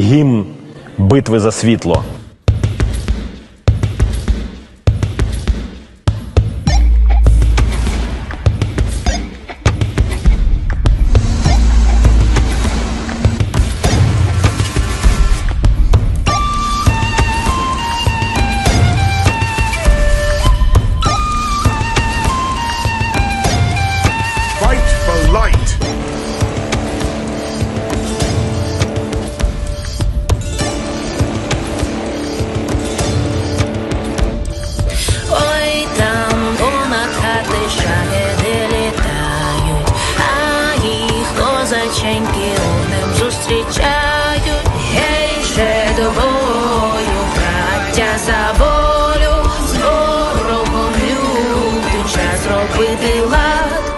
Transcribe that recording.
гімн битви за світло. печеньки одним зустрічають, гей ще до браття за волю з ворогом люди, час робити лад.